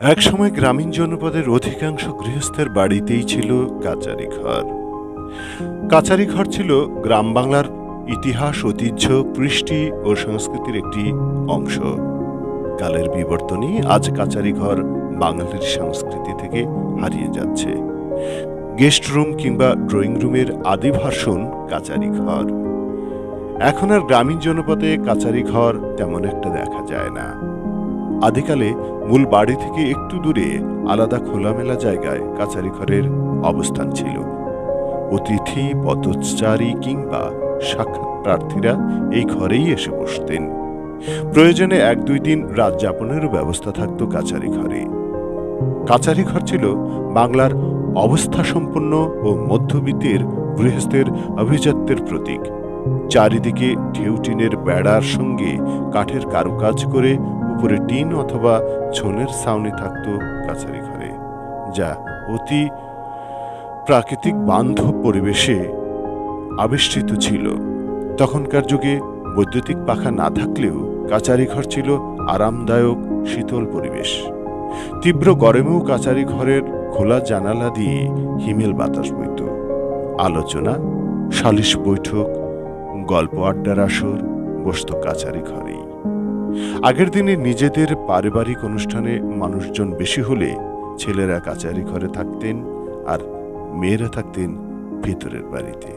একসময় গ্রামীণ জনপদের অধিকাংশ গৃহস্থের বাড়িতেই ছিল কাচারি ঘর কাচারি ঘর ছিল গ্রাম বাংলার ইতিহাস, ঐতিহ্য, কৃষ্টি ও সংস্কৃতির একটি অংশ। কালের বিবর্তনই আজ কাচারি ঘর বাঙালির সংস্কৃতি থেকে হারিয়ে যাচ্ছে। গেস্ট রুম কিংবা ড্রয়িং রুমের আদি ভাষণ কাচারি ঘর এখন আর গ্রামীণ জনপদে কাচারি ঘর তেমন একটা দেখা যায় না। আদিকালে মূল বাড়ি থেকে একটু দূরে আলাদা খোলামেলা জায়গায় কাচারি ঘরের অবস্থান ছিল। অতিথি পথচারী কিংবা সাক্ষাৎ প্রার্থীরা এই ঘরেই এসে বসতেন। প্রয়োজনে এক দুই দিন রাত যাপনেরও ব্যবস্থা থাকত কাচারি ঘরে। কাচারি ঘর ছিল বাংলার অবস্থা সম্পন্ন ও মধ্যবিত্তের গৃহস্থের অভিজাত্যের প্রতীক। চারিদিকে ঢেউটিনের বেড়ার সঙ্গে কাঠের কারুকাজ করে উপরে টিন অথবা ছোনের ছাউনি থাকত কাছারি ঘরে, যা অতি প্রাকৃতিক বান্ধব পরিবেশে আবিষ্কৃত ছিল। তখনকার যুগে বৈদ্যুতিক পাখা না থাকলেও কাচারি ঘর ছিল আরামদায়ক, শীতল পরিবেশ। তীব্র গরমেও কাচারি ঘরের খোলা জানালা দিয়ে হিমেল বাতাস বইত। আলোচনা, সালিশ বৈঠক, গল্প আড্ডার আসর, বসত কাচারি ঘরেই। আগের দিনে নিজেদের পারিবারিক অনুষ্ঠানে মানুষজন বেশি হলে ছেলেরা কাচারি ঘরে থাকতেন আর মেয়েরা থাকতেন ভেতরের বাড়িতে।